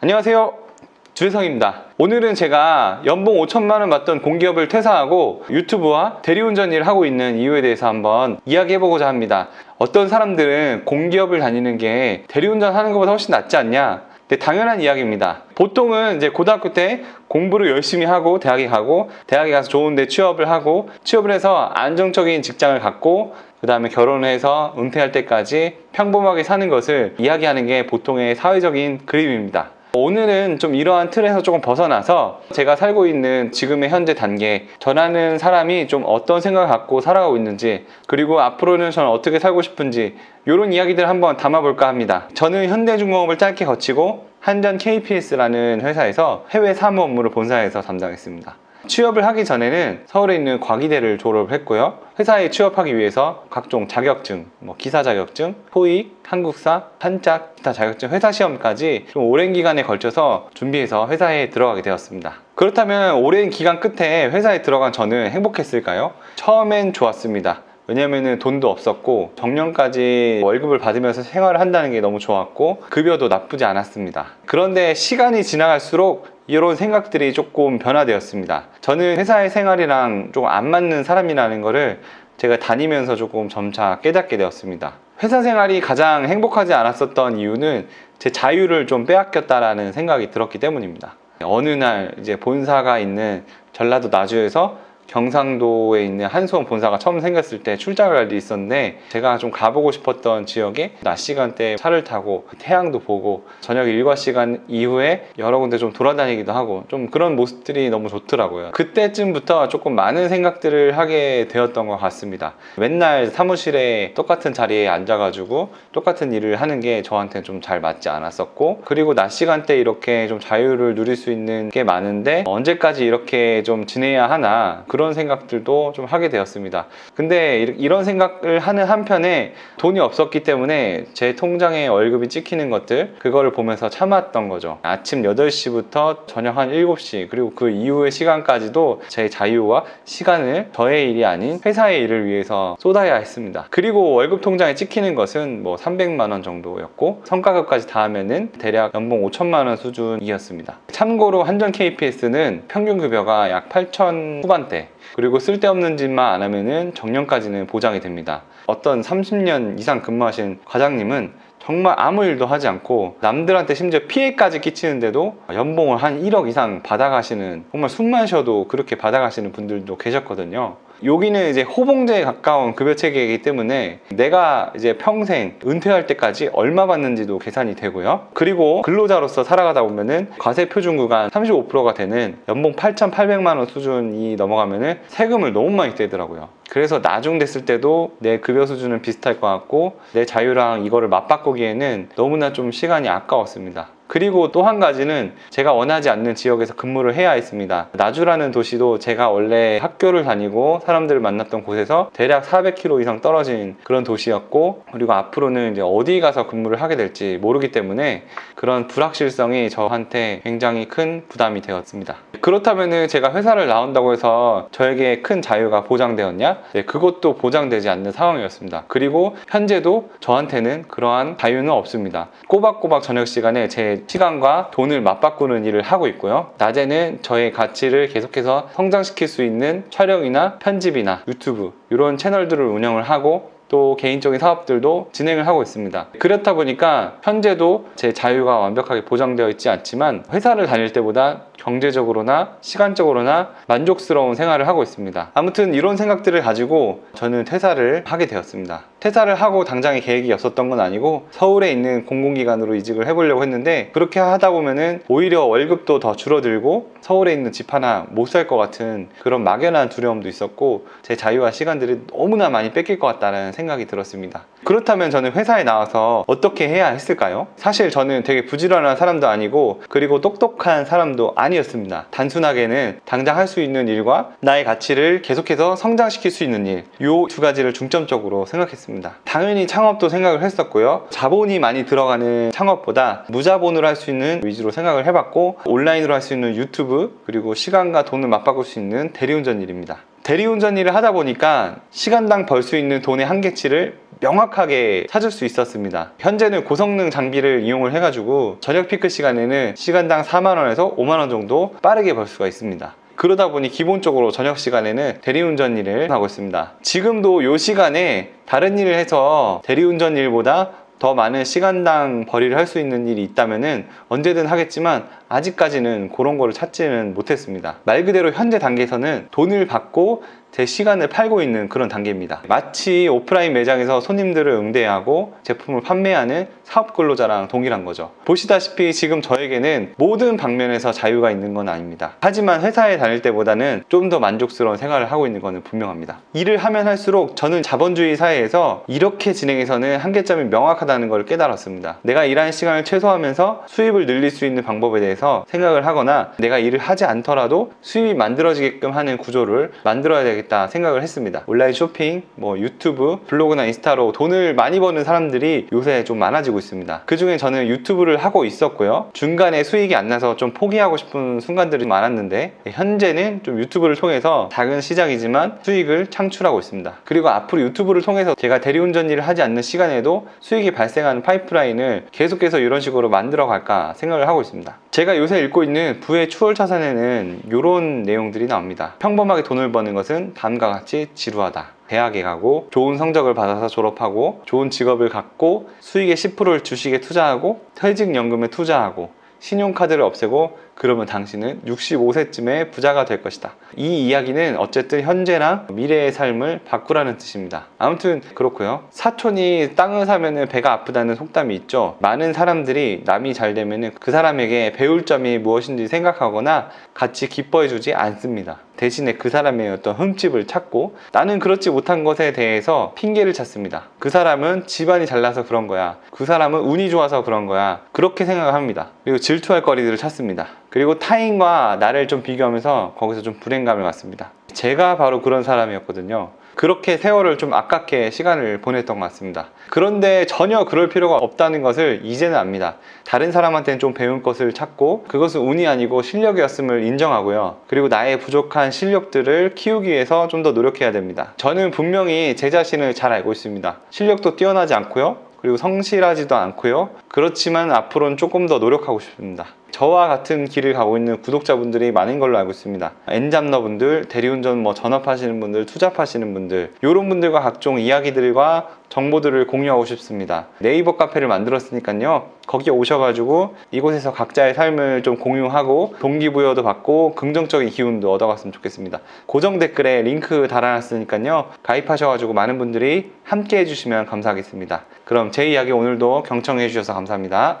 안녕하세요. 주혜성입니다. 오늘은 제가 연봉 5천만 원 받던 공기업을 퇴사하고 유튜브와 대리운전 일을 하고 있는 이유에 대해서 한번 이야기해보고자 합니다. 어떤 사람들은 공기업을 다니는 게 대리운전 하는 것보다 훨씬 낫지 않냐? 네, 당연한 이야기입니다. 보통은 이제 고등학교 때 공부를 열심히 하고 대학에 가고 대학에 가서 좋은데 취업을 하고 취업을 해서 안정적인 직장을 갖고 그 다음에 결혼을 해서 은퇴할 때까지 평범하게 사는 것을 이야기하는 게 보통의 사회적인 그림입니다. 오늘은 좀 이러한 틀에서 조금 벗어나서 제가 살고 있는 지금의 현재 단계, 저라는 사람이 좀 어떤 생각을 갖고 살아가고 있는지, 그리고 앞으로는 저는 어떻게 살고 싶은지, 이런 이야기들을 한번 담아볼까 합니다. 저는 현대중공업을 짧게 거치고 한전 KPS라는 회사에서 해외 사무 업무를 본사에서 담당했습니다. 취업을 하기 전에는 서울에 있는 과기대를 졸업을 했고요. 회사에 취업하기 위해서 각종 자격증, 뭐 기사 자격증, 토익, 한국사, 한짝, 기타 자격증, 회사 시험까지 좀 오랜 기간에 걸쳐서 준비해서 회사에 들어가게 되었습니다. 그렇다면 오랜 기간 끝에 회사에 들어간 저는 행복했을까요? 처음엔 좋았습니다. 왜냐면은 돈도 없었고 정년까지 월급을 받으면서 생활을 한다는 게 너무 좋았고 급여도 나쁘지 않았습니다. 그런데 시간이 지나갈수록 이런 생각들이 조금 변화되었습니다. 저는 회사의 생활이랑 조금 안 맞는 사람이라는 거를 제가 다니면서 조금 점차 깨닫게 되었습니다. 회사 생활이 가장 행복하지 않았었던 이유는 제 자유를 좀 빼앗겼다라는 생각이 들었기 때문입니다. 어느 날 이제 본사가 있는 전라도 나주에서 경상도에 있는 한수원 본사가 처음 생겼을 때 출장을 갈 일이 있었는데 제가 좀 가보고 싶었던 지역에 낮 시간대 차를 타고 태양도 보고 저녁 일과 시간 이후에 여러 군데 좀 돌아다니기도 하고 좀 그런 모습들이 너무 좋더라고요. 그때쯤부터 조금 많은 생각들을 하게 되었던 것 같습니다. 맨날 사무실에 똑같은 자리에 앉아가지고 똑같은 일을 하는 게 저한테 좀 잘 맞지 않았었고 그리고 낮 시간대 이렇게 좀 자유를 누릴 수 있는 게 많은데 언제까지 이렇게 좀 지내야 하나 그런 생각들도 좀 하게 되었습니다. 근데 이- 이런 생각을 하는 한편에 돈이 없었기 때문에 제 통장에 월급이 찍히는 것들 그거를 보면서 참았던 거죠. 아침 8시부터 저녁 한 7시 그리고 그 이후의 시간까지도 제 자유와 시간을 저의 일이 아닌 회사의 일을 위해서 쏟아야 했습니다. 그리고 월급 통장에 찍히는 것은 뭐 300만 원 정도였고 성과급까지 다 하면은 대략 연봉 5천만 원 수준이었습니다. 참고로 한전 KPS는 평균 급여가 약 8천 후반대 그리고 쓸데없는 짓만 안 하면은 정년까지는 보장이 됩니다. 어떤 30년 이상 근무하신 과장님은 정말 아무 일도 하지 않고 남들한테 심지어 피해까지 끼치는데도 연봉을 한 1억 이상 받아가시는 정말 숨만 쉬어도 그렇게 받아가시는 분들도 계셨거든요. 여기는 이제 호봉제에 가까운 급여 체계이기 때문에 내가 이제 평생 은퇴할 때까지 얼마 받는지도 계산이 되고요. 그리고 근로자로서 살아가다 보면은 과세 표준 구간 35%가 되는 연봉 8,800만 원 수준이 넘어가면은 세금을 너무 많이 떼더라고요. 그래서 나중 됐을 때도 내 급여 수준은 비슷할 것 같고 내 자유랑 이거를 맞바꾸기에는 너무나 좀 시간이 아까웠습니다. 그리고 또 한 가지는 제가 원하지 않는 지역에서 근무를 해야 했습니다. 나주라는 도시도 제가 원래 학교를 다니고 사람들을 만났던 곳에서 대략 400km 이상 떨어진 그런 도시였고 그리고 앞으로는 이제 어디 가서 근무를 하게 될지 모르기 때문에 그런 불확실성이 저한테 굉장히 큰 부담이 되었습니다. 그렇다면은 제가 회사를 나온다고 해서 저에게 큰 자유가 보장되었냐? 네, 그것도 보장되지 않는 상황이었습니다. 그리고 현재도 저한테는 그러한 자유는 없습니다. 꼬박꼬박 저녁 시간에 제 시간과 돈을 맞바꾸는 일을 하고 있고요. 낮에는 저의 가치를 계속해서 성장시킬 수 있는 촬영이나 편집이나 유튜브 이런 채널들을 운영을 하고 또 개인적인 사업들도 진행을 하고 있습니다. 그렇다 보니까 현재도 제 자유가 완벽하게 보장되어 있지 않지만 회사를 다닐 때보다 경제적으로나 시간적으로나 만족스러운 생활을 하고 있습니다. 아무튼 이런 생각들을 가지고 저는 퇴사를 하게 되었습니다. 퇴사를 하고 당장의 계획이 없었던 건 아니고 서울에 있는 공공기관으로 이직을 해보려고 했는데 그렇게 하다 보면은 오히려 월급도 더 줄어들고 서울에 있는 집 하나 못 살 것 같은 그런 막연한 두려움도 있었고 제 자유와 시간들이 너무나 많이 뺏길 것 같다는 생각이 들었습니다. 그렇다면 저는 회사에 나와서 어떻게 해야 했을까요? 사실 저는 되게 부지런한 사람도 아니고 그리고 똑똑한 사람도 아니었습니다. 단순하게는 당장 할 수 있는 일과 나의 가치를 계속해서 성장시킬 수 있는 일, 요 두 가지를 중점적으로 생각했습니다. 당연히 창업도 생각을 했었고요. 자본이 많이 들어가는 창업보다 무자본으로 할 수 있는 위주로 생각을 해봤고 온라인으로 할 수 있는 유튜브 그리고 시간과 돈을 맞바꿀 수 있는 대리운전 일입니다. 대리운전 일을 하다 보니까 시간당 벌 수 있는 돈의 한계치를 명확하게 찾을 수 있었습니다. 현재는 고성능 장비를 이용을 해가지고 저녁 피크 시간에는 시간당 4만원에서 5만원 정도 빠르게 벌 수가 있습니다. 그러다 보니 기본적으로 저녁 시간에는 대리운전 일을 하고 있습니다. 지금도 이 시간에 다른 일을 해서 대리운전 일보다 더 많은 시간당 벌이를 할 수 있는 일이 있다면은 언제든 하겠지만 아직까지는 그런 거를 찾지는 못했습니다. 말 그대로 현재 단계에서는 돈을 받고 제 시간을 팔고 있는 그런 단계입니다. 마치 오프라인 매장에서 손님들을 응대하고 제품을 판매하는 사업 근로자랑 동일한 거죠. 보시다시피 지금 저에게는 모든 방면에서 자유가 있는 건 아닙니다. 하지만 회사에 다닐 때보다는 좀 더 만족스러운 생활을 하고 있는 것은 분명합니다. 일을 하면 할수록 저는 자본주의 사회에서 이렇게 진행해서는 한계점이 명확하다는 걸 깨달았습니다. 내가 일하는 시간을 최소화하면서 수입을 늘릴 수 있는 방법에 대해서 생각을 하거나 내가 일을 하지 않더라도 수입이 만들어지게끔 하는 구조를 만들어야 되겠다 생각을 했습니다. 온라인 쇼핑, 뭐 유튜브, 블로그나 인스타로 돈을 많이 버는 사람들이 요새 좀 많아지고 있습니다. 그 중에 저는 유튜브를 하고 있었고요. 중간에 수익이 안 나서 좀 포기하고 싶은 순간들이 많았는데 현재는 좀 유튜브를 통해서 작은 시작이지만 수익을 창출하고 있습니다. 그리고 앞으로 유튜브를 통해서 제가 대리운전 일을 하지 않는 시간에도 수익이 발생하는 파이프라인을 계속해서 이런 식으로 만들어 갈까 생각을 하고 있습니다. 제가 요새 읽고 있는 부의 추월 차선에는 이런 내용들이 나옵니다. 평범하게 돈을 버는 것은 다음과 같이 지루하다. 대학에 가고 좋은 성적을 받아서 졸업하고 좋은 직업을 갖고 수익의 10%를 주식에 투자하고 퇴직연금에 투자하고 신용카드를 없애고 그러면 당신은 65세쯤에 부자가 될 것이다. 이 이야기는 어쨌든 현재랑 미래의 삶을 바꾸라는 뜻입니다. 아무튼 그렇고요. 사촌이 땅을 사면 배가 아프다는 속담이 있죠. 많은 사람들이 남이 잘 되면 그 사람에게 배울 점이 무엇인지 생각하거나 같이 기뻐해 주지 않습니다. 대신에 그 사람의 어떤 흠집을 찾고 나는 그렇지 못한 것에 대해서 핑계를 찾습니다. 그 사람은 집안이 잘나서 그런 거야. 그 사람은 운이 좋아서 그런 거야. 그렇게 생각합니다. 그리고 질투할 거리들을 찾습니다. 그리고 타인과 나를 좀 비교하면서 거기서 좀 불행감을 갖습니다. 제가 바로 그런 사람이었거든요. 그렇게 세월을 좀 아깝게 시간을 보냈던 것 같습니다. 그런데 전혀 그럴 필요가 없다는 것을 이제는 압니다. 다른 사람한테는 좀 배울 것을 찾고 그것은 운이 아니고 실력이었음을 인정하고요. 그리고 나의 부족한 실력들을 키우기 위해서 좀 더 노력해야 됩니다. 저는 분명히 제 자신을 잘 알고 있습니다. 실력도 뛰어나지 않고요. 그리고 성실하지도 않고요. 그렇지만 앞으로는 조금 더 노력하고 싶습니다. 저와 같은 길을 가고 있는 구독자분들이 많은 걸로 알고 있습니다. 엔잡러분들, 대리운전 뭐 전업하시는 분들, 투잡하시는 분들 이런 분들과 각종 이야기들과 정보들을 공유하고 싶습니다. 네이버 카페를 만들었으니까요. 거기 오셔가지고 이곳에서 각자의 삶을 좀 공유하고 동기부여도 받고 긍정적인 기운도 얻어갔으면 좋겠습니다. 고정 댓글에 링크 달아놨으니까요. 가입하셔가지고 많은 분들이 함께 해주시면 감사하겠습니다. 그럼 제 이야기 오늘도 경청해 주셔서 감사합니다.